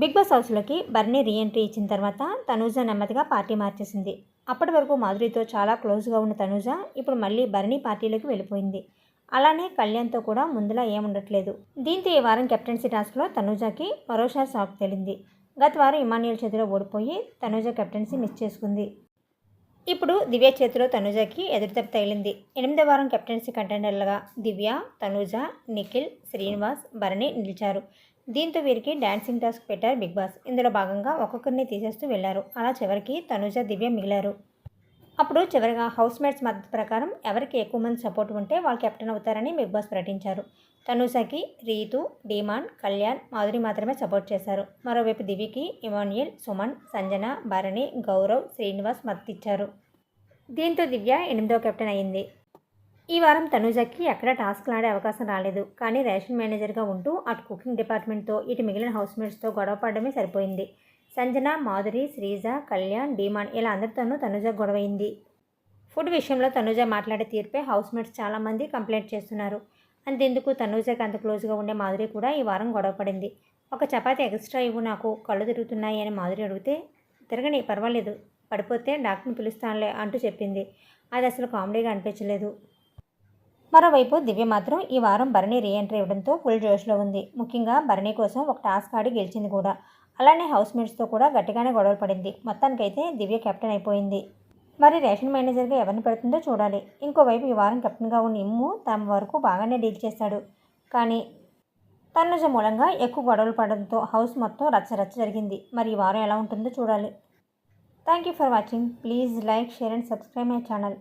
Big boss హౌస్లోకి బర్నీ reentry ఇచ్చిన తర్వాత తనూజ నెమ్మదిగా పార్టీ మార్చేసింది. అప్పటి వరకు మాధురితో చాలా క్లోజ్గా ఉన్న తనూజ ఇప్పుడు మళ్ళీ బర్నీ పార్టీలోకి వెళ్ళిపోయింది. అలానే కళ్యాణ్తో కూడా ముందులా ఏముండట్లేదు దీంతో ఈ వారం కెప్టెన్సీ టాస్క్లో తనూజకి మరోసారి షాక్ తేలింది. గత వారం ఇమాన్యుల్ చేతిలో ఓడిపోయి తనూజ కెప్టెన్సీ మిస్ చేసుకుంది. ఇప్పుడు దివ్య చేతిలో తనుజకి ఎదురుదెబ్బ తగిలింది. ఎనిమిదో వారం కెప్టెన్సీ కంటెండర్లుగా దివ్య తనూజ నిఖిల్ శ్రీనివాస్ భరణి నిలిచారు. దీంతో వీరికి డాన్సింగ్ టాస్క్ పెట్టారు బిగ్ బాస్. ఇందులో భాగంగా ఒక్కొక్కరిని తీసేస్తూ వెళ్ళారు. అలా చివరికి తనూజ దివ్య మిగిలారు. అప్పుడు చివరిగా హౌస్ మేట్స్ మద్దతు ప్రకారం ఎవరికి ఎక్కువ మంది సపోర్ట్ ఉంటే వాళ్ళు కెప్టెన్ అవుతారని బిగ్ బాస్ ప్రకటించారు. తనూజకి రీతు డీమాన్ కళ్యాణ్ మాధురి మాత్రమే సపోర్ట్ చేశారు. మరోవైపు దివికి ఇమాన్యుయల్ సుమన్ సంజన భరణి గౌరవ్ శ్రీనివాస్ మద్దతు ఇచ్చారు. దీంతో దివ్య ఎనిమిదో కెప్టెన్ అయింది ఈ వారం తనూజకి ఎక్కడ టాస్క్లు ఆడే అవకాశం రాలేదు. కానీ రేషన్ మేనేజర్గా ఉంటూ అటు కుకింగ్ డిపార్ట్మెంట్తో ఇటు మిగిలిన హౌస్మేట్స్తో గొడవ పడడమే సరిపోయింది. సంజన మాధురి శ్రీజ కళ్యాణ్ డీమాన్ ఇలా అందరితోనూ తనుజ గొడవైంది. ఫుడ్ విషయంలో తనుజ మాట్లాడే తీర్పే హౌస్మేట్స్ చాలామంది కంప్లైంట్ చేస్తున్నారు. అంతెందుకు? తనుజకి అంత క్లోజ్గా ఉండే మాధురి కూడా ఈ వారం గొడవపడింది ఒక చపాతి ఎక్స్ట్రా ఇవ్వు నాకు కళ్ళు తిరుగుతున్నాయి అని మాధురి అడిగితే తిరగని పర్వాలేదు పడిపోతే డాక్టర్ని పిలుస్తానులే అంటూ చెప్పింది. అది అసలు కామెడీగా అనిపించలేదు. మరోవైపు దివ్య మాత్రం ఈ వారం భరణి రీఎంట్రీ ఇవ్వడంతో ఫుల్ జోష్లో ఉంది. ముఖ్యంగా భరణి కోసం ఒక టాస్క్ ఆడి గెలిచింది కూడా. అలానే హౌస్మేట్స్తో కూడా గట్టిగానే గొడవలు పడింది. మొత్తానికైతే దివ్య కెప్టెన్ అయిపోయింది. మరి రేషన్ మేనేజర్గా ఎవరిని పెడుతుందో చూడాలి. ఇంకోవైపు ఈ వారం కెప్టెన్గా ఉన్న ఇమ్ము తమ వరకు బాగానే డీల్ చేశాడు కానీ తనుజ మూలంగా ఎక్కువ గొడవలు పడడంతో హౌస్ మొత్తం రచ్చ రచ్చ జరిగింది. మరి ఈ వారం ఎలా ఉంటుందో చూడాలి. Thank you for watching. Please like share and subscribe my channel.